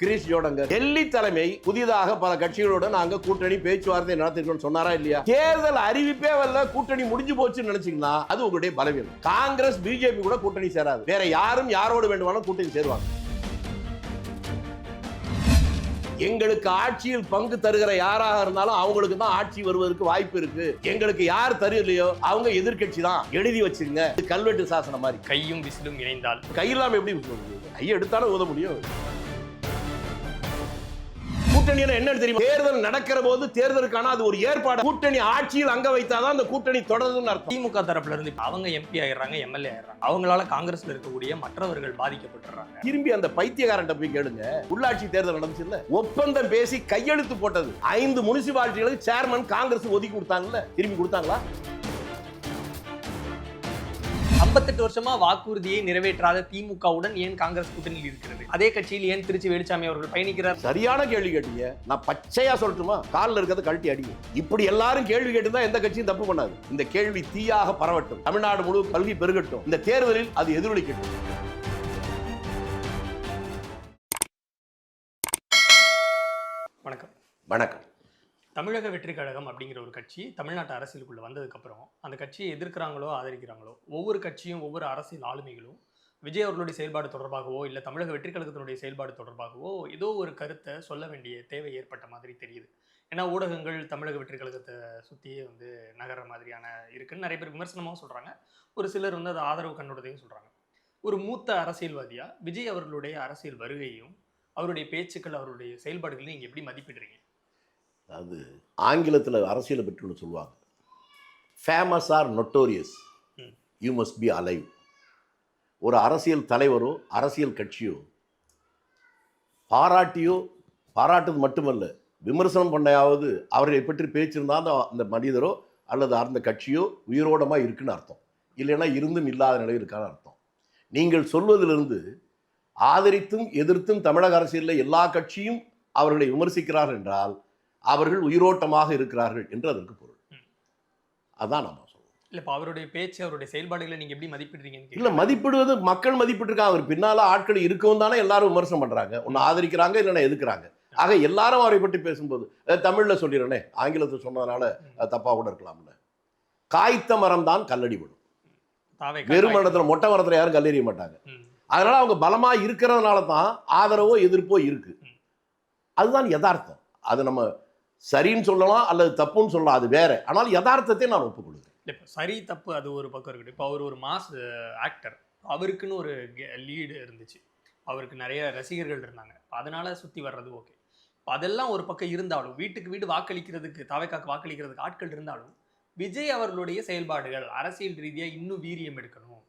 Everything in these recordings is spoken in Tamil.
கிரீஷ் ஜோடங்கர் டெல்லி தலைமை புதிதாக பல கட்சிகளோட நாங்க கூட்டணி பேச்சுவார்த்தை நடத்திருக்கோம் சொன்னாரா இல்லையா? தேர்தல் அறிவிப்பே வரல கூட்டணி முடிஞ்சு போச்சுன்னு நினைச்சீங்கன்னா அது உங்களுடைய பலவீனம். காங்கிரஸ் பிஜேபி கூட கூட்டணி சேராது. வேற யாரும் யாரோடு வேண்டுமானாலும் கூட்டணி சேருவாங்க. எங்களுக்கு ஆட்சியில் பங்கு தருகிற யாராக இருந்தாலும் அவங்களுக்கு தான் ஆட்சி வருவதற்கு வாய்ப்பு இருக்கு. எங்களுக்கு யார் தருகலையோ அவங்க எதிர்க்கட்சி தான். எழுதி வச்சிருங்க. கல்வெட்டு சாசனம் மாதிரி. கையும் விசிலும் இணைந்தால். கையில்லாம எப்படி? கையை எடுத்தாலும் ஊத முடியும். கூட்டணி என்ன தெரியுமா? தேர்தல் நடக்கிற போது தேர்தலுக்கான அது ஒரு ஏற்பாடு. கூட்டணி ஆட்சியில் அங்க வைத்தாதான் அந்த கூட்டணி தொடருதுன்னு அர்த்தம். திமுக தரப்புல இருந்து அவங்க எம்பி ஆயிடுறாங்க எம்எல்ஏ ஆயிடுறாங்க. அவங்களால காங்கிரஸ்ல இருக்கக்கூடிய மற்றவர்கள் பாதிக்கப்பட்டுறாங்க. திரும்பி அந்த பைத்தியக்காரன்ட்ட போய் கேளுங்க. உள்ளாட்சி தேர்தல் நடந்துச்சு இல்ல ஒப்பந்தம் பேசி கையெழுத்து போட்டது. ஐந்து முனிசிபாலிட்டிகளுக்கு சேர்மன் காங்கிரஸ் ஒதுக்கி கொடுத்தாங்கல்ல? திரும்பி கொடுத்தாங்களா? ஐம்பத்தெட்டு வருஷமா வாக்குறுதியை நிறைவேற்றாத திமுகவுடன் ஏன் காங்கிரஸ் கூட்டணியில் இருக்கிறது? அதே கட்சியில் ஏன் திருச்சி வேலுச்சாமி அவர்கள் பயணிக்கிறார்? சரியான கேள்வி கேட்டீங்க. நான் பச்சையா சொல்லட்டுமா? காலில் இருக்கிறத கழட்டி அடிங்க. இப்படி எல்லாரும் கேள்வி கேட்டுதான் எந்த கட்சியும் தப்பு பண்ணாது. இந்த கேள்வி தீயாக பரவட்டும். தமிழ்நாடு முழு கல்வி பெருகட்டும். இந்த தேர்தலில் அது எதிரொலிக்கட்டும். வணக்கம். வணக்கம். தமிழக வெற்றி கழகம் அப்படிங்கிற ஒரு கட்சி தமிழ்நாட்டு அரசியலுக்குள்ள வந்ததுக்கப்புறம் அந்த கட்சியை எதிர்க்கிறாங்களோ ஆதரிக்கிறாங்களோ ஒவ்வொரு கட்சியும் ஒவ்வொரு அரசியல் ஆளுமைகளும் விஜய் அவர்களுடைய செயல்பாடு தொடர்பாகவோ இல்லை தமிழக வெற்றி கழகத்தினுடைய செயல்பாடு தொடர்பாகவோ ஏதோ ஒரு கருத்தை சொல்ல வேண்டிய தேவை ஏற்பட்ட மாதிரி தெரியுது. ஏன்னா ஊடகங்கள் தமிழக வெற்றி கழகத்தை சுற்றியே வந்து நகர்ற மாதிரியான இருக்குன்னு நிறைய பேர் விமர்சனமாகவும் சொல்கிறாங்க ஒரு சிலர் வந்து அதை ஆதரவு கண்ணோடதையும் சொல்கிறாங்க ஒரு மூத்த அரசியல்வாதியாக விஜய் அவர்களுடைய அரசியல் வருகையும் அவருடைய பேச்சுக்கள் அவருடைய செயல்பாடுகளையும் நீங்கள் எப்படி மதிப்பிடுறீங்க? அது ஆங்கிலத்தில் அரசியலை பற்றி ஒன்று சொல்லுவாங்க. Famous or notorious. You must be alive ஒரு அரசியல் தலைவரோ அரசியல் கட்சியோ பாராட்டியோ பாராட்டுறது மட்டுமல்ல விமர்சனம் பண்ணையாவது அவரை பற்றி பேச்சிருந்தா அந்த அந்த மனிதரோ அல்லது அந்த கட்சியோ உயிரோடமாக இருக்குன்னு அர்த்தம். இல்லைன்னா இருந்தும் இல்லாத நிலையில் இருக்கான்னு அர்த்தம். நீங்கள் சொல்வதிலிருந்து ஆதரித்தும் எதிர்த்தும் தமிழக அரசியலில் எல்லா கட்சியும் அவர்களை விமர்சிக்கிறார்கள் என்றால் அவர்கள் உயிரோட்டமாக இருக்கிறார்கள் என்று அதற்கு பொருள். அதான் நம்ம இல்ல இப்போ அவருடைய பேச்சு அவருடைய செயல்பாடுகளை நீங்க எப்படி மதிப்பிடுறீங்கன்னு இல்ல. மதிப்பிடுவது மக்கள் மதிப்பிட்டிருக்காங்க. அவர் பின்னால ஆட்கள் இருக்கவும் தானே எல்லாரும் விமர்சனம் பண்றாங்க. ஒன்னு ஆதரிக்கிறாங்க இல்லைன்னா எதுக்குறாங்க? ஆக எல்லாரும் அவரை பற்றி பேசும்போது தமிழ்ல சொல்லிடுறேனே ஆங்கிலத்தை சொன்னதுனால அஹ், தப்பா கூட இருக்கலாம்ல காய்த்த மரம் தான் கல்லடிபடும் தாவே வெறும் மரத்துல மொட்டை மரத்துல யாரும் கல்லெறிய மாட்டாங்க. அதனால அவங்க பலமா இருக்கிறதுனால தான் ஆதரவோ எதிர்ப்போ இருக்கு. அதுதான் யதார்த்தம். அது நம்ம சரின்னு சொல்லலாம் அல்லது தப்புன்னு சொல்லலாம் அது வேற. ஆனால் யதார்த்தத்தை நான் ஒப்புக்கொள்கிறேன். இப்போ சரி தப்பு அது ஒரு பக்கம் இருக்கட்டும் இப்போ அவர் ஒரு மாஸ் ஆக்டர் uh, அவருக்குன்னு ஒரு லீடு இருந்துச்சு. அவருக்கு நிறைய ரசிகர்கள் இருந்தாங்க. அதனால சுற்றி வர்றது ஓகே இப்போ அதெல்லாம் ஒரு பக்கம் இருந்தாலும் வீட்டுக்கு வீடு வாக்களிக்கிறதுக்கு தாவைக்காக்கு வாக்களிக்கிறதுக்கு ஆட்கள் இருந்தாலும் விஜய் அவர்களுடைய செயல்பாடுகள் அரசியல் ரீதியாக இன்னும் வீரியம் எடுக்கணும்.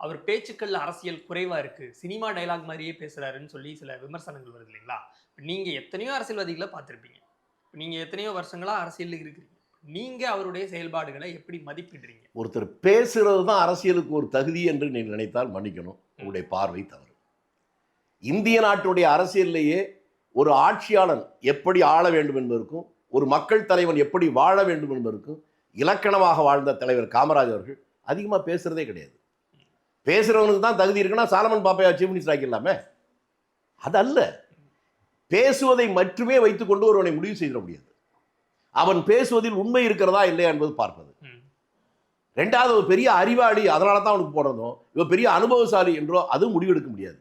அவர் பேச்சுக்கள் அரசியல் குறைவாக இருக்குது சினிமா டைலாக் மாதிரியே பேசுகிறாருன்னு சொல்லி சில விமர்சனங்கள் வருது இல்லைங்களா? நீங்கள் எத்தனையோ அரசியல்வாதிகளை பார்த்துருப்பீங்க. இப்ப நீங்க எத்தனையோ வருஷங்களா அரசியல்ல இருக்கிறீங்க. நீங்க அவருடைய செயல்பாடுகளை எப்படி மதிப்பிடுறீங்க? ஒருத்தர் பேசுறது தான் அரசியலுக்கு ஒரு தகுதி என்று நீ நினைத்தால் மன்னிக்கணும். உங்களுடைய பார்வை தவறு. இந்திய நாட்டுடைய அரசியலிலேயே ஒரு ஆட்சியாளன் எப்படி ஆள வேண்டும் என்பதற்கும் ஒரு மக்கள் தலைவன் எப்படி வாழ வேண்டும் என்பதற்கும் இலக்கணமாக வாழ்ந்த தலைவர் காமராஜ் அவர்கள் அதிகமாக பேசுறதே கிடையாது. பேசுறவனுக்கு தான் தகுதி இருக்குன்னா சாலமன் பாப்பையா சீஃப் மினிஸ்டர் ஆக்கிடலாமே? அது அல்ல. பேசுவதை மட்டுமே வைத்துக்கொண்டு ஒருவனை முடிவு செய்திட முடியாது. அவன் பேசுவதில் உண்மை இருக்கிறதா இல்லையா என்பது பார்ப்பது. ரெண்டாவது ஒரு பெரிய அறிவாளி அதனால தான் அவனுக்கு போடுறதும் இவன் பெரிய அனுபவசாலி என்றோ அதுவும் முடிவெடுக்க முடியாது.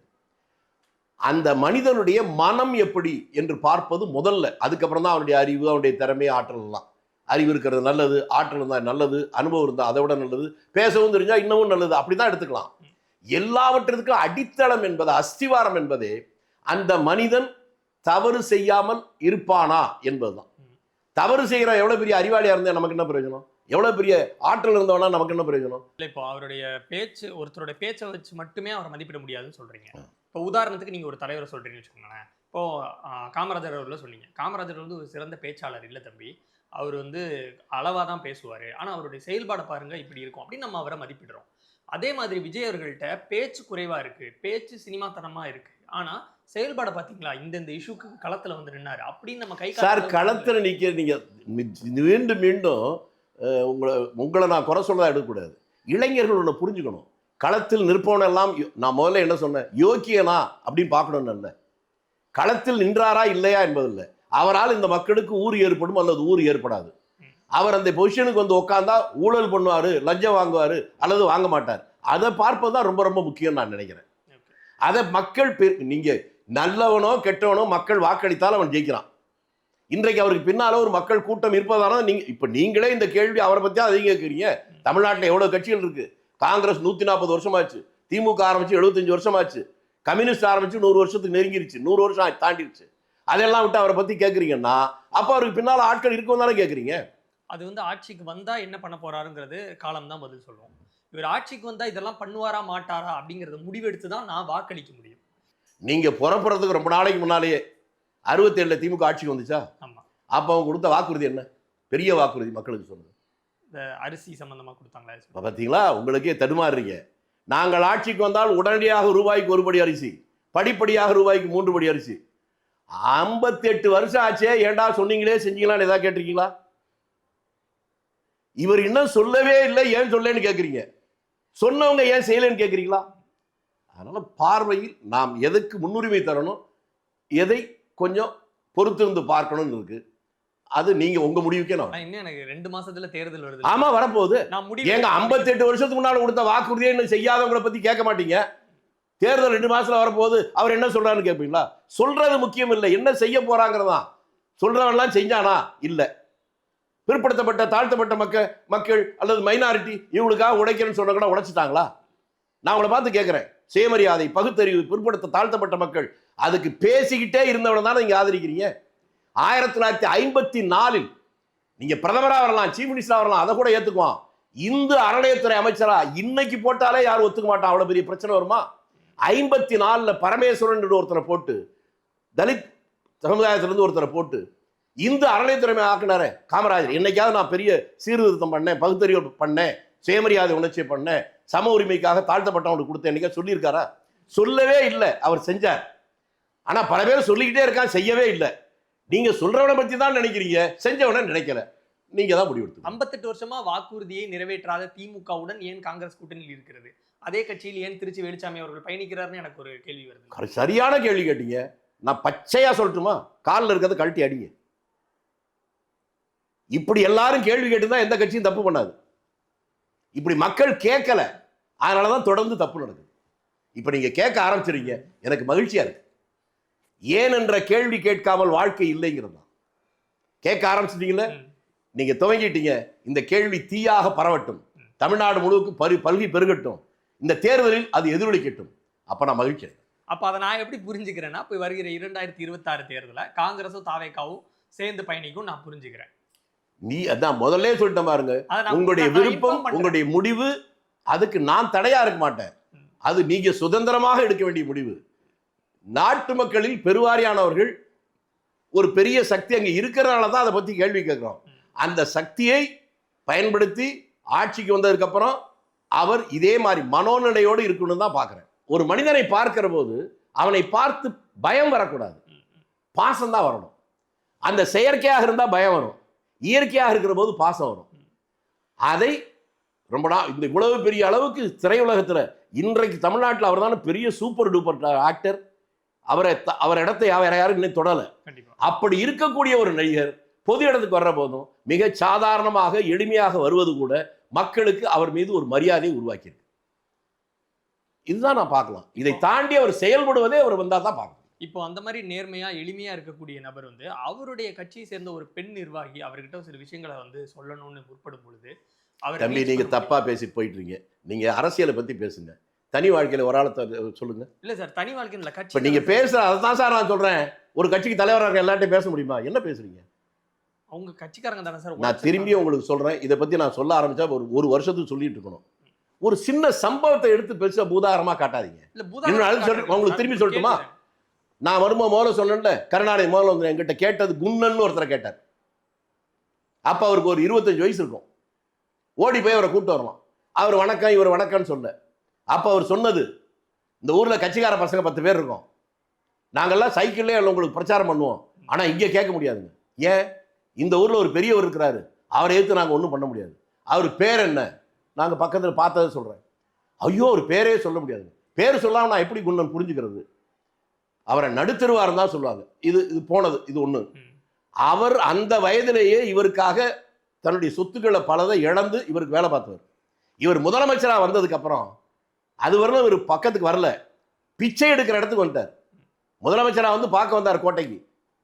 அந்த மனிதனுடைய மனம் எப்படி என்று பார்ப்பது முதல்ல. அதுக்கப்புறம் தான் அவனுடைய அறிவு அவனுடைய திறமை ஆற்றல் எல்லாம். அறிவு இருக்கிறது நல்லது ஆற்றல் இருந்தால் நல்லது அனுபவம் இருந்தால் அதை விட நல்லது பேசவும் தெரிஞ்சா இன்னமும் நல்லது அப்படி தான் எடுத்துக்கலாம். எல்லாவற்றிற்கும் அடித்தளம் என்பது அஸ்திவாரம் என்பதே அந்த மனிதன் தவறு செய்யாமல் இருப்பானா என்பதுதான். தவறு செய்கிற எவ்வளவு பெரிய அறிவாளியா இருந்தா நமக்கு என்ன பிரயோஜனம்? எவ்வளவு பெரிய ஆற்றல் இருந்தவனா நமக்கு என்ன பிரயோஜனம்? இல்ல இப்போ அவருடைய பேச்சு ஒருத்தரோட பேச்சை வச்சு மட்டுமே அவரை மதிப்பிட முடியாதுன்னு சொல்றீங்க. இப்போ உதாரணத்துக்கு நீங்க ஒரு தலைவரை சொல்றீங்கன்னு வச்சுக்கோங்களேன். இப்போ ஆ, காமராஜர் அவர்ல சொன்னீங்க. காமராஜர் வந்து ஒரு சிறந்த பேச்சாளர் இல்ல தம்பி. அவர் வந்து அளவா தான் பேசுவாரு. ஆனா அவருடைய செயல்பாடை பாருங்க இப்படி இருக்கும் அப்படின்னு நம்ம அவரை மதிப்பிடுறோம். அதே மாதிரி விஜய் அவர்கள்ட்ட பேச்சு குறைவா இருக்கு. பேச்சு சினிமாத்தனமா இருக்கு. ஆனா செயல்பாடை பாத்தீங்களா இந்த இஷ்யூக்கு களத்துல வந்து நின்னாரு. அப்படின்னு நம்ம கை சார் களத்தில் நிற்க நீங்க மி- மீண்டும் மீண்டும் உங்களை உங்களை நான் குறை சொல்லதான் எடுக்கக்கூடாது. இளைஞர்கள் ஒன்று புரிஞ்சுக்கணும். களத்தில் நிற்பவனெல்லாம் நான் முதல்ல என்ன சொன்னேன்? யோக்கியனா அப்படின்னு பார்க்கணும்னு இல்லை. களத்தில் நின்றாரா இல்லையா என்பதில்லை. அவரால் இந்த மக்களுக்கு ஊர் ஏற்படும் அல்லது ஊர் ஏற்படாது. அவர் அந்த பொசிஷனுக்கு வந்து உட்காந்தா ஊழல் பண்ணுவாரு லஞ்சம் வாங்குவாரு அல்லது வாங்க மாட்டார். அதை பார்ப்பது தான் ரொம்ப ரொம்ப முக்கியம் நான் நினைக்கிறேன். அதை மக்கள் பெ- நீங்க நல்லவனோ கெட்டவனோ மக்கள் வாக்களித்தால் அவன் ஜெயிக்கிறான். இன்றைக்கு அவருக்கு பின்னால ஒரு மக்கள் கூட்டம் இருப்பதான நீங்க இப்ப நீங்களே இந்த கேள்வி அவரை பத்தி தான் அதிகம் கேட்குறீங்க? தமிழ்நாட்டில் எவ்வளவு கட்சிகள் இருக்கு? காங்கிரஸ் நூத்தி நாற்பது வருஷமாச்சு. திமுக ஆரம்பிச்சு எழுபத்தஞ்சு வருஷமாச்சு. கம்யூனிஸ்ட் ஆரம்பிச்சு நூறு வருஷத்துக்கு நெருங்கிருச்சு. நூறு வருஷம் தாண்டிடுச்சு அதெல்லாம் விட்டு அவரை பத்தி கேட்குறீங்கன்னா அப்போ அவருக்கு பின்னால ஆட்கள் இருக்கும் தானே கேட்குறீங்க? அது வந்து ஆட்சிக்கு வந்தா என்ன பண்ண போறாருங்கிறது காலம் தான் பதில் சொல்லுவோம் இவர் ஆட்சிக்கு வந்தா இதெல்லாம் பண்ணுவாரா மாட்டாரா அப்படிங்கறத முடிவெடுத்து தான் நான் வாக்களிக்க முடியும். நீங்க புறப்படுறதுக்கு ரொம்ப நாளைக்கு முன்னாலேயே அறுபத்தேழுல திமுக ஆட்சிக்கு வந்துச்சா? அப்போ அவங்க கொடுத்த வாக்குறுதி என்ன? பெரிய வாக்குறுதி மக்களுக்கு சொல்லுங்க. இந்த அரிசி சம்பந்தமா கொடுத்தாங்களா? இப்போ பார்த்தீங்களா உங்களுக்கே தடுமாறுறீங்க. நாங்கள் ஆட்சிக்கு வந்தால் உடனடியாக ரூபாய்க்கு ஒரு படி அரிசி படிப்படியாக ரூபாய்க்கு மூன்று படி அரிசி. ஐம்பத்தெட்டு வருஷம் ஆச்சே ஏன்டா சொன்னீங்களே செஞ்சீங்களான்னு ஏதாவது கேட்டிருக்கீங்களா? இவர் இன்னும் சொல்லவே இல்லை ஏன் சொல்லலைன்னு கேட்குறீங்க சொன்னவங்க ஏன் செய்யலைன்னு கேட்குறீங்களா அதனால பார்வையில் நாம் எதுக்கு முன்னுரிமை தரணும்? எதை கொஞ்சம் பொறுத்திருந்து பார்க்கணும்னு இருக்கு. அது நீங்க உங்க முடிவுக்கே நான் இன்னும் எனக்கு ரெண்டு மாசத்துல தேர்தல் வருது. ஆமா வரப்போகுது. நான் முடிவு ஏங்க 58 வருஷத்துக்கு முன்னால கொடுத்த வாக்குறுதியை இன்னும் செய்யாதவங்களை பத்தி கேட்க மாட்டீங்க. தேர்தல் ரெண்டு மாசத்துல வரப்போகுது. அவர் என்ன சொல்றாருன்னு கேட்பீங்களா? சொல்றது முக்கியம் இல்லை. என்ன செய்ய போறாங்கிறதான். சொல்றவன்லாம் செஞ்சானா? இல்ல. பிற்படுத்தப்பட்ட தாழ்த்தப்பட்ட மக்கள் மக்கள் அல்லது மைனாரிட்டி இவங்களுக்காக உடைக்கிறேன்னு சொன்ன கூட உடைச்சிட்டாங்களா? நான் உங்களை பார்த்து கேட்கிறேன். சுயமரியாதை பகுத்தறிவு பிற்படுத்த தாழ்த்தப்பட்ட மக்கள் அதுக்கு பேசிக்கிட்டே இருந்தவனை தானே நீங்க ஆதரிக்கிறீங்க? ஆயிரத்தி தொள்ளாயிரத்தி ஐம்பத்தி நாலில் நீங்க பிரதமராக வரலாம் சீஃப் மினிஸ்டராக வரலாம் அதை கூட ஏத்துக்குவான். இந்து அறநிலையத்துறை அமைச்சரா இன்னைக்கு போட்டாலே யாரும் ஒத்துக்க மாட்டான் அவ்வளவு பெரிய பிரச்சனை வருமா? ஐம்பத்தி நாலில் பரமேஸ்வரன் ஒருத்தரை போட்டு தலித் சமுதாயத்திலிருந்து ஒருத்தரை போட்டு இந்து அறநிலையத்துறை ஆக்குனாரே காமராஜர். என்னைக்காவது நான் பெரிய சீர்திருத்தம் பண்ணேன் பகுத்தறிவு பண்ணேன். சுயமரியாதை உணர்ச்சியை பண்ணேன் சம உரிமைக்காக தாழ்த்தப்பட்டவனுக்கு கொடுத்தேன். என்னைக்கா சொல்லியிருக்காரா? சொல்லவே இல்லை. அவர் செஞ்சார். ஆனா பல பேர் சொல்லிக்கிட்டே இருக்கான் செய்யவே இல்லை. நீங்க சொல்றவனை பத்தி தான் நினைக்கிறீங்க. செஞ்சவனை நினைக்கல. நீங்க தான் முடிவெடுத்து ஐம்பத்தெட்டு வருஷமா வாக்குறுதியை நிறைவேற்றாத திமுகவுடன் ஏன் காங்கிரஸ் கூட்டணியில் இருக்கிறது? அதே கட்சியில் ஏன் திருச்சி வேலுச்சாமி அவர்கள் பயணிக்கிறார்னு எனக்கு ஒரு கேள்வி வருது. சரியான கேள்வி கேட்டீங்க. நான் பச்சையா சொல்லட்டுமா? காலில் இருக்கிறத கழட்டி அடிங்க. இப்படி எல்லாரும் கேள்வி கேட்டுதான் எந்த கட்சியும் தப்பு பண்ணாது. இப்படி மக்கள் கேட்கல. அதனாலதான் தொடர்ந்து தப்பு நடக்குது. இப்ப நீங்க கேட்க ஆரம்பிச்சிருங்க எனக்கு மகிழ்ச்சியா இருக்கு. ஏன் என்ற கேள்வி கேட்காமல் வாழ்க்கை இல்லைங்கிறது தான். கேட்க ஆரம்பிச்சிட்டீங்கல்ல? ம். நீங்க துவங்கிட்டீங்க. இந்த கேள்வி தீயாக பரவட்டும். தமிழ்நாடு முழுவதும் பரு பல்கி பெருகட்டும். இந்த தேர்தலில் அது எதிரொலிக்கட்டும் அப்ப நான் மகிழ்ச்சி. அப்ப அதை நான் எப்படி புரிஞ்சுக்கிறேன்னா இப்போ வருகிற இரண்டாயிரத்தி இருபத்தாறு தேர்தல காங்கிரஸும் தாவேக்காவும் சேர்ந்து பயணிக்கும் நான் புரிஞ்சுக்கிறேன். நீ அதான் முதல்ல சொல்லிட்டேன் பாருங்க உங்களுடைய விருப்பம். உங்களுடைய முடிவு அதுக்கு நான் தடையா இருக்க மாட்டேன். அது நீங்க சுதந்திரமாக எடுக்க வேண்டிய முடிவு நாட்டு மக்களில் பெருவாரியானவர்கள் ஒரு பெரிய சக்தி அங்க இருக்கிறனால தான் அதை பத்தி கேள்வி கேட்கிறோம். அந்த சக்தியை பயன்படுத்தி ஆட்சிக்கு வந்ததுக்கு அப்புறம் அவர் இதே மாதிரி மனோநிலையோடு இருக்கணும்னு தான் பார்க்கிறேன் ஒரு மனிதனை பார்க்கிற போது அவனை பார்த்து பயம் வரக்கூடாது ம், ம். பாசம் தான் வரணும் அந்த செயற்கையாக இருந்தால் பயம் வரும் இயற்கையாக இருக்கிற போது பாசம் வரும். அதை ரொம்ப நாள் இந்த இவ்வளவு பெரிய அளவுக்கு திரையுலகத்தில் இன்றைக்கு தமிழ்நாட்டில் அவர் தானே பெரிய சூப்பர் டூப்பர் ஆக்டர். அவரை அவர் இடத்தை வேற யாரும் இன்னும் தொடலை. அப்படி இருக்கக்கூடிய ஒரு நடிகர் பொது இடத்துக்கு வர்ற போதும் மிக சாதாரணமாக எளிமையாக வருவது கூட மக்களுக்கு அவர் மீது ஒரு மரியாதையை உருவாக்கியிருக்கு. இதுதான் நான் பார்க்கலாம். இதை தாண்டி அவர் செயல்படுவதே அவர் வந்தால் தான் பார்க்கணும் இப்போ அந்த மாதிரி நேர்மையா எளிமையா இருக்கக்கூடிய நபர் வந்து அவருடைய கட்சியை சேர்ந்த ஒரு பெண் நிர்வாகி அவர்கிட்ட சில விஷயங்களை வந்து சொல்லணும்னு முற்படும் பொழுது அவர் தம்பி நீங்க தப்பா பேசி போயிட்டு இருக்கீங்க நீங்க அரசியலை பத்தி பேசுங்க. தனி வாழ்க்கையில ஒரு ஆளை சொல்லுங்க. இல்ல சார் தனி வாழ்க்கையில் இல்ல இப்ப கட்சி நீங்க பேசுற அதான் சார் நான் சொல்றேன். ஒரு கட்சிக்கு தலைவராக எல்லார்ட்டையும் பேச முடியுமா? என்ன பேசுறீங்க? அவங்க கட்சிக்காரங்க தானே சார் நான் திரும்பி உங்களுக்கு சொல்றேன். இதை பத்தி நான் சொல்ல ஆரம்பிச்சா ஒரு ஒரு வருஷத்துக்கு சொல்லிட்டு இருக்கணும். ஒரு சின்ன சம்பவத்தை எடுத்து பெருசா பூதாகரமா காட்டாதீங்க. இல்ல அது சொல்லு- உங்களுக்கு திரும்பி சொல்லட்டுமா? நான் வரும்போது முதல்ல சொன்னேன்ல கருணாநிதி முதல்ல வந்து என்கிட்ட கேட்டது குன்னன்னு ஒருத்தரை கேட்டார். அப்ப அவருக்கு ஒரு இருபத்தஞ்சு வயசு இருக்கும். ஓடி போய் அவரை கூப்பிட்டு வரலாம். அவர் வணக்கம் இவர் வணக்கம்னு சொல்ல அப்ப அவர் சொன்னது இந்த ஊர்ல கட்சிக்கார பசங்க பத்து பேர் இருக்கோம். நாங்கெல்லாம் சைக்கிள்லே உங்களுக்கு பிரச்சாரம் பண்ணுவோம். ஆனால் இங்கே கேட்க முடியாதுங்க. ஏன்? இந்த ஊரில் ஒரு பெரியவர் இருக்கிறாரு. அவரை எடுத்து நாங்கள் ஒன்றும் பண்ண முடியாது. அவர் பேர் என்ன? நாங்கள் பக்கத்தில் பார்த்ததை சொல்கிறேன் ஐயோ ஒரு பேரே சொல்ல முடியாதுங்க. பேர் சொல்லாமல் நான் எப்படி குண்ணன் புரிஞ்சுக்கிறது? அவரை நடுத்தருவார் தான் சொல்லுவாங்க. இது இது போனது இது ஒன்று அவர் அந்த வயதிலேயே இவருக்காக தன்னுடைய சொத்துக்களை பலதை இழந்து இவருக்கு வேலை பார்த்தவர். இவர் முதலமைச்சராக வந்ததுக்கு அப்புறம் அது வரலும் இவர் பக்கத்துக்கு வரல. பிச்சை எடுக்கிற இடத்துக்கு வந்துட்டார். முதலமைச்சராக வந்து பார்க்க வந்தார் கோட்டைக்கு.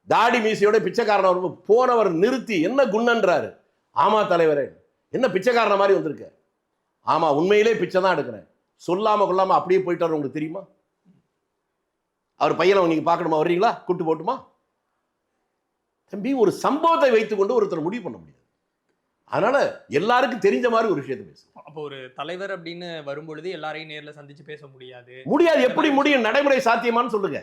தாடி மீசையோட பிச்சைக்காரன் வரும் போனவர் நிறுத்தி என்ன குண்ணன்றாரு? ஆமா தலைவரே என்ன பிச்சைக்காரன மாதிரி வந்திருக்க? ஆமா உண்மையிலே பிச்சை தான் எடுக்கிறேன். சொல்லாம கொள்ளாம அப்படியே போயிட்டார் உங்களுக்கு தெரியுமா? அவர் பையனை நீங்க பார்க்கணுமா? வர்றீங்களா? கூட்டு போட்டுமா? தம்பி ஒரு சம்பவத்தை வைத்துக்கொண்டு ஒருத்தர் முடிவு பண்ண முடியாது. அதனால எல்லாருக்கும் தெரிஞ்ச மாதிரி ஒரு விஷயத்தை பேசு அப்போ ஒரு தலைவர் அப்படின்னு வரும்பொழுது எல்லாரையும் நேர்ல சந்திச்சு பேச முடியாது. முடியாது. எப்படி முடியும்? நடைமுறை சாத்தியமான்னு சொல்லுங்க.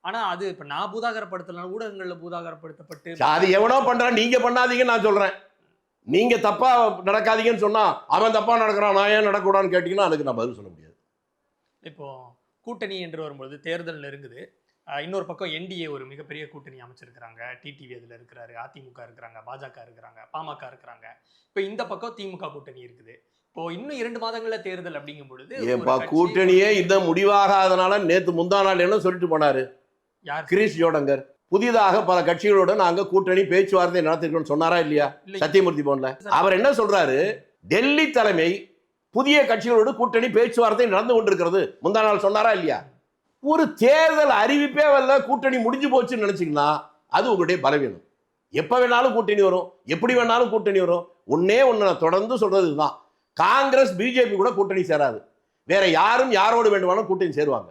ஆனா அது இப்ப நான் பூதாகரப்படுத்தலாம் ஊடகங்கள்ல பூதாகரப்படுத்தப்பட்டு அது எவனோ பண்றான். நீங்க பண்ணாதீங்கன்னு நான் சொல்றேன். நீங்க தப்பா நடக்காதீங்கன்னு சொன்னா அவன் தப்பா நடக்கிறான் நான் ஏன் நடக்கூடாதுன்னு கேட்டீங்கன்னா அதுக்கு நான் பதில் சொல்ல முடியாது. இப்போ கூட்டணி என்று வரும்பொழுது தேர்தல் நெருங்குது. இன்னொரு பக்கம் என்டிஏ ஒரு மிகப்பெரிய கூட்டணி அமைச்சிருக்கிறாங்க. டிடிவி அதில் இருக்கிறாரு அதிமுக இருக்கிறாங்க பாஜக இருக்கிறாங்க பாமக இருக்கிறாங்க. இப்போ இந்த பக்கம் திமுக கூட்டணி இருக்குது. இப்போ இன்னும் இரண்டு மாதங்கள்ல தேர்தல் அப்படிங்கும் பொழுது கூட்டணியே இந்த முடிவாகாதனால நேத்து முந்தா நாள் என்ன சொல்லிட்டு போனாரு? யார்? கிரீஷ் ஜோடங்கர். புதிதாக பல கட்சிகளோட நாங்க கூட்டணி பேச்சுவார்த்தை நடத்திருக்கோம்னு சொன்னாரா இல்லையா? இல்லை. சத்தியமூர்த்தி போன்ல. அவர் என்ன சொல்றாரு? டெல்லி தலைமை புதிய கட்சிகளோடு கூட்டணி பேச்சுவார்த்தை நடந்து கொண்டிருக்கிறது. முந்தா நாள் சொன்னாரா இல்லையா? ஒரு தேர்தல் அறிவிப்பே வரல கூட்டணி முடிஞ்சு போச்சுன்னு நினச்சிங்கன்னா அது உங்களுடைய பலவீனம். எப்போ வேணாலும் கூட்டணி வரும் எப்படி வேணாலும் கூட்டணி வரும் ஒன்னே ஒன்று நான் தொடர்ந்து சொல்றது இதுதான். காங்கிரஸ் பிஜேபி கூட கூட்டணி சேராது. வேற யாரும் யாரோடு வேண்டுமானாலும் கூட்டணி சேருவாங்க.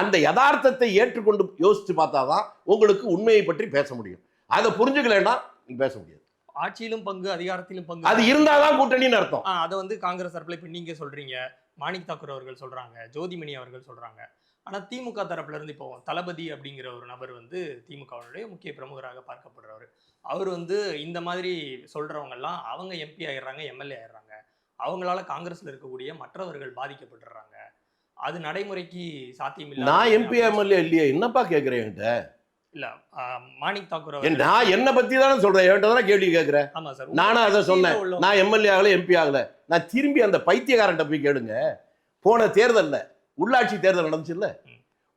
அந்த யதார்த்தத்தை ஏற்றுக்கொண்டு யோசித்து பார்த்தா தான் உங்களுக்கு உண்மையை பற்றி பேச முடியும். அதை புரிஞ்சுக்கலைன்னா நீங்கள் பேச முடியாது. ஆட்சியிலும் பங்கு அதிகாரத்திலும் பங்கு. அது இருந்தாதான் கூட்டணின்னு அர்த்தம். அதை வந்து காங்கிரஸ் தரப்புல இப்ப நீங்க சொல்றீங்க. மாணிக் தாக்கூர் அவர்கள் சொல்றாங்க ஜோதிமணி அவர்கள் சொல்றாங்க. ஆனா திமுக தரப்புல இருந்து இப்போ தளபதி அப்படிங்கிற ஒரு நபர் வந்து திமுகவுடைய முக்கிய பிரமுகராக பார்க்கப்படுறவர். அவர் வந்து இந்த மாதிரி சொல்றவங்க எல்லாம் அவங்க எம்பி ஆயிடுறாங்க எம்எல்ஏ ஆயிடுறாங்க. அவங்களால காங்கிரஸ்ல இருக்கக்கூடிய மற்றவர்கள் பாதிக்கப்பட்டுறாங்க. அது நடைமுறைக்கு சாத்தியம் நான் எம்பி எம்எல்ஏ இல்லையே. என்னப்பா கேட்கிறேன் என்கிட்ட? இல்ல மாணிக் தாக்கூர் நான் என்ன பத்தி தானே சொல்றேன். என்கிட்ட தானே கேள்வி கேட்கிறேன் ஆமா சார். நானும் அதை சொன்னேன். நான் எம்எல்ஏ ஆகல எம்பி ஆகல. நான் திரும்பி அந்த பைத்தியக்காரன்ட்ட போய் கேளுங்க. போன தேர்தல்ல உள்ளாட்சி தேர்தல் நடந்துச்சுல்ல.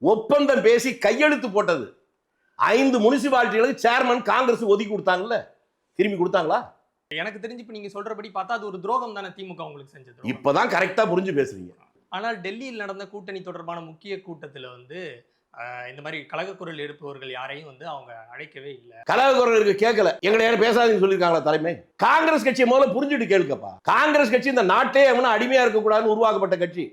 ஒப்பந்தம் பேசி கையெழுத்து போட்டது. ஐந்து முனிசிபாலிட்டிகளுக்கு சேர்மன் காங்கிரஸ் ஒதுக்கி கொடுத்தாங்கல்ல? திரும்பி கொடுத்தாங்களா? எனக்கு தெரிஞ்சு இப்ப நீங்க சொல்றபடி பார்த்தா அது ஒரு துரோகம் தானே திமுக உங்களுக்கு செஞ்ச துரோகம்? இப்பதான் கரெக்டா புரிஞ்சு பேசுறீங்க. ஆனால் டெல்லியில் நடந்த கூட்டணி தொடர்பான முக்கிய கூட்டத்தில் வந்து இந்த மாதிரி கழகக்குரல் எழுப்புவர்கள் யாரையும் வந்து அவங்க அழைக்கவே இல்லை. கலாகுரலுக்கு கேட்கல எங்களை யாரும் பேசாதீங்கன்னு சொல்லியிருக்காங்களா தலைமை? காங்கிரஸ் கட்சியை முதல்ல புரிஞ்சுட்டு கேளுக்கப்பா காங்கிரஸ் கட்சி இந்த நாட்டே எவனும் அடிமையா இருக்கக்கூடாதுன்னு உருவாக்கப்பட்ட கட்சி.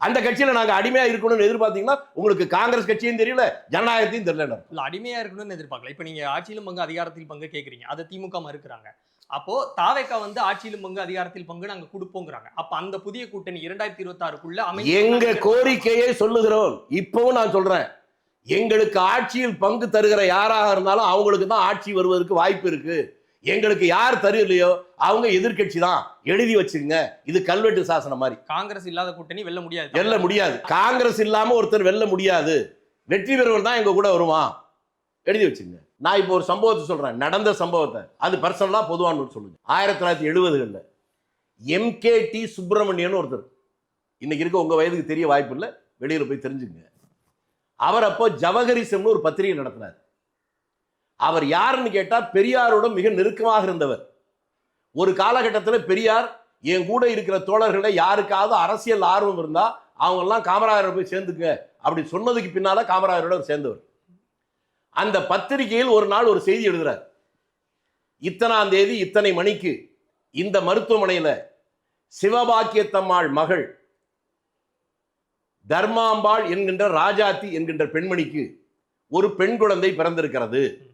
அந்த கட்சியில நாங்க அடிமையா இருக்கணும்னு எதிர்பார்த்தீங்கன்னா உங்களுக்கு காங்கிரஸ் கட்சியும் தெரியல ஜனநாயகத்தையும் தெரியல இல்ல அடிமையா இருக்கணும்னு எதிர்பார்க்கல. இப்போ நீங்க ஆட்சியிலும் பங்கு அதிகாரத்தில் பங்கு கேட்குறீங்க அதை திமுக மறுக்கிறாங்க. அப்போ தாவேக்கா வந்து ஆட்சியிலும் பங்கு அதிகாரத்தில் பங்கு நாங்க கொடுப்போங்கிறாங்க. அப்ப அந்த புதிய கூட்டணி இரண்டாயிரத்தி இருபத்தி ஆறுக்குள்ள எங்க கோரிக்கையை சொல்லுகிறோம். இப்பவும் நான் சொல்றேன். எங்களுக்கு ஆட்சியில் பங்கு தருகிற யாராக இருந்தாலும் அவங்களுக்கு தான் ஆட்சி வருவதற்கு வாய்ப்பு இருக்கு. எங்களுக்கு யார் தருலையோ அவங்க எதிர்க்கட்சி தான். எழுதி வச்சுங்க இது கல்வெட்டு சாசனம் மாதிரி. காங்கிரஸ் இல்லாத கூட்டணி வெல்ல முடியாது. வெல்ல முடியாது. காங்கிரஸ் இல்லாம ஒருத்தர் வெல்ல முடியாது. வெற்றி பெறுவன் தான் எங்க கூட வருவான் எழுதி வச்சுங்க நான் இப்போ ஒரு சம்பவத்தை சொல்றேன். நடந்த சம்பவத்தை. அது பர்சனலா பொதுவான சொல்லுங்க. ஆயிரத்தி தொள்ளாயிரத்தி எழுபதுகளில் எம்கே டி சுப்பிரமணியன் ஒருத்தர். இன்னைக்கு இருக்க உங்க வயதுக்கு தெரிய வாய்ப்பு இல்லை. வெளியில போய் தெரிஞ்சுங்க அவர் அப்போ ஜவஹரிசம்னு ஒரு பத்திரிகை நடத்தினார். அவர் யாருன்னு கேட்டால் பெரியாரோட மிக நெருக்கமாக இருந்தவர். ஒரு காலகட்டத்தில் பெரியார் என் கூட இருக்கிற தோழர்களை யாருக்காவது அரசியல் ஆர்வம் இருந்தால் அவங்கெல்லாம் காமராஜரை போய் சேர்ந்துக்க அப்படி சொன்னதுக்கு பின்னால் காமராஜரோட அவர் சேர்ந்தவர். அந்த பத்திரிகையில் ஒரு நாள் ஒரு செய்தி எழுதுறார். இத்தனாம் தேதி இத்தனை மணிக்கு இந்த மருத்துவமனையில் சிவபாக்கியத்தம்மாள் மகள் தர்மாம்பாள் என்கின்ற ராஜாத்தி என்கின்ற பெண்மணிக்கு ஒரு பெண் குழந்தை பிறந்திருக்கிறது.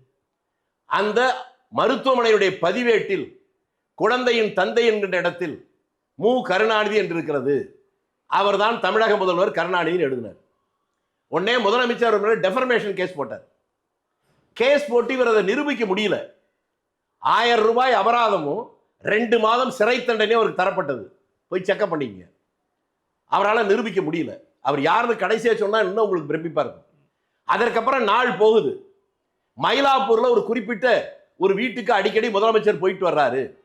அந்த மருத்துவமனையுடைய பதிவேட்டில் குழந்தையின் தந்தை என்கின்ற இடத்தில் மு. கருணாநிதி என்று இருக்கிறது அவர்தான் தமிழக முதல்வர் கருணாநிதினு எழுதினார். உடனே முதலமைச்சர் டெஃபர்மேஷன் கேஸ் போட்டார். கேஸ் போட்டு இவர் அதை நிரூபிக்க முடியல. ஆயிரம் ரூபாய் அபராதமும் ரெண்டு மாதம் சிறை தண்டனையும் அவருக்கு தரப்பட்டது. போய் செக்கப் பண்ணிக்கங்க. அவரால் நிரூபிக்க முடியல. அவர் யாருன்னு கடைசியா சொன்னா இன்னும் உங்களுக்கு பிரமிப்பா இருக்கும். அதற்கப்புறம் நாள் போகுது. மயிலாப்பூர்ல ஒரு குறிப்பிட்ட ஒரு வீட்டுக்கு அடிக்கடி முதலமைச்சர் போயிட்டு வர்றாரு.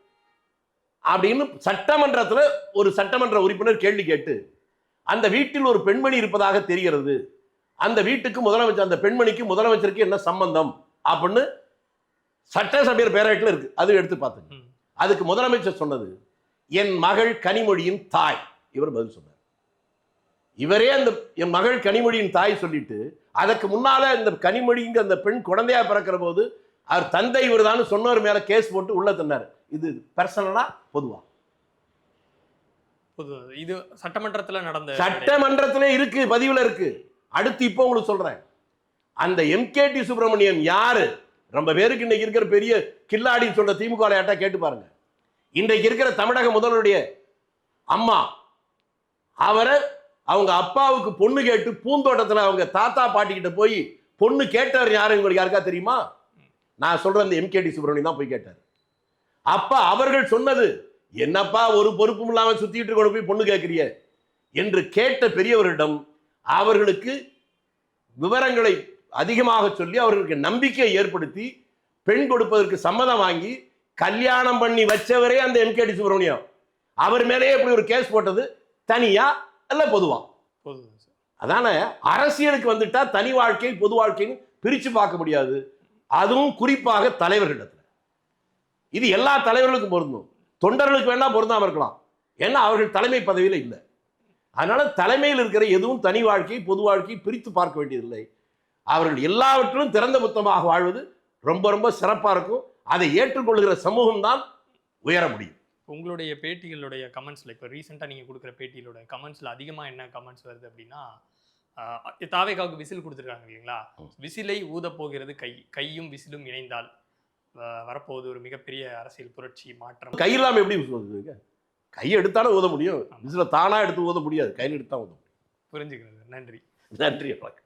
அப்படின்னு சட்டமன்றத்துல ஒரு சட்டமன்ற உறுப்பினர் கேள்வி கேட்டு அந்த வீட்டில் ஒரு பெண்மணி இருப்பதாக தெரிகிறது. அந்த வீட்டுக்கு முதலமைச்சர் அந்த பெண்மணிக்கு முதலமைச்சருக்கு என்ன சம்பந்தம்? அப்படின்னு சட்டசபையர் பேரவையில் இருக்கு. அது எடுத்து பார்த்துங்க. அதுக்கு முதலமைச்சர் சொன்னது என் மகள் கனிமொழியின் தாய். இவர் பதில் சொன்னார். இவரே அந்த என் மகள் கனிமொழியின் தாய் சொல்லிட்டு அதற்கு முன்னால இந்த கனிமொழிங்க அந்த பெண் குழந்தையா பிறக்கிற போது அவர் தந்தை இவர்தான் சொன்னவர் மேல கேஸ் போட்டு உள்ள தந்தார். இது பர்சனலா பொதுவா? பொது இது சட்டமன்றத்துல நடந்த சட்டமன்றத்திலே இருக்கு பதிவுல இருக்கு. அடுத்து இப்போ உங்களுக்கு சொல்றேன். அந்த எம்கேடி சுப்பிரமணியன் யாரு? ரொம்ப பேருக்கு இன்னைக்கு இருக்கிற பெரிய கில்லாடின்னு சொல்ற திமுக யாட்டா கேட்டு பாருங்க. இன்றைக்கு இருக்கிற தமிழக முதல்வருடைய அம்மா அவரை அவங்க அப்பாவுக்கு பொண்ணு கேட்டு பூந்தோட்டத்தில் அவங்க தாத்தா பாட்டி கிட்ட போய் பொண்ணு கேட்டவர் யாரு? உங்களுக்கு யாருக்கா தெரியுமா? நான் சொல்கிற அந்த எம்கேடி சுப்பிரமணியன் தான் போய் கேட்டார். அப்பா அவர்கள் சொன்னது என்னப்பா ஒரு பொறுப்பும் இல்லாமல் சுற்றிக்கிட்டு கொண்டு போய் பொண்ணு கேட்குறிய என்று கேட்ட பெரியவரிடம் அவர்களுக்கு விவரங்களை அதிகமாக சொல்லி அவர்களுக்கு நம்பிக்கையை ஏற்படுத்தி பெண் கொடுப்பதற்கு சம்மதம் வாங்கி கல்யாணம் பண்ணி வச்சவரே அந்த எம்கேடி சுப்பிரமணியம் அவர் மேலேயே இப்படி ஒரு கேஸ் போட்டது தனியாக அல்ல பொதுவா. பொது அதான அரசியலுக்கு வந்துட்டா தனி வாழ்க்கை பொது வாழ்க்கைன்னு பிரிச்சு பார்க்க முடியாது. அதுவும் குறிப்பாக தலைவர்களிடத்துல. இது எல்லா தலைவர்களுக்கும் பொருந்தும். தொண்டர்களுக்கு வேணா பொருந்தாம இருக்கலாம். ஏன்னா அவர்கள் தலைமை பதவியில் இல்லை. அதனால தலைமையில் இருக்கிற எதுவும் தனி வாழ்க்கை பொது வாழ்க்கை பிரித்து பார்க்க வேண்டியதில்லை. அவர்கள் எல்லாவற்றிலும் திறந்த புத்தமாக வாழ்வது ரொம்ப ரொம்ப சிறப்பா இருக்கும். அதை ஏற்றுக்கொள்கிற சமூகம் தான் உயர முடியும். உங்களுடைய பேட்டிகளுடைய கமெண்ட்ஸ்ல இப்போ ரீசெண்டாக நீங்கள் கொடுக்குற பேட்டிகளோட கமெண்ட்ஸ்ல அதிகமாக என்ன கமெண்ட்ஸ் வருது அப்படின்னா தாவேகாவுக்கு விசில் கொடுத்துருக்காங்க இல்லைங்களா. விசிலை ஊதப் போகிறது கை கையும் விசிலும் இணைந்தால் வரப்போகுது ஒரு மிகப்பெரிய அரசியல் புரட்சி மாற்றம். கை இல்லாம எப்படி ஊதுவீங்க? கை எடுத்தாலும் ஊத முடியும். இதுல தானா எடுத்து ஊத முடியாது. கையில் எடுத்தா ஊத முடியும். புரிஞ்சுக்கிறது. நன்றி. நன்றி வணக்கம்.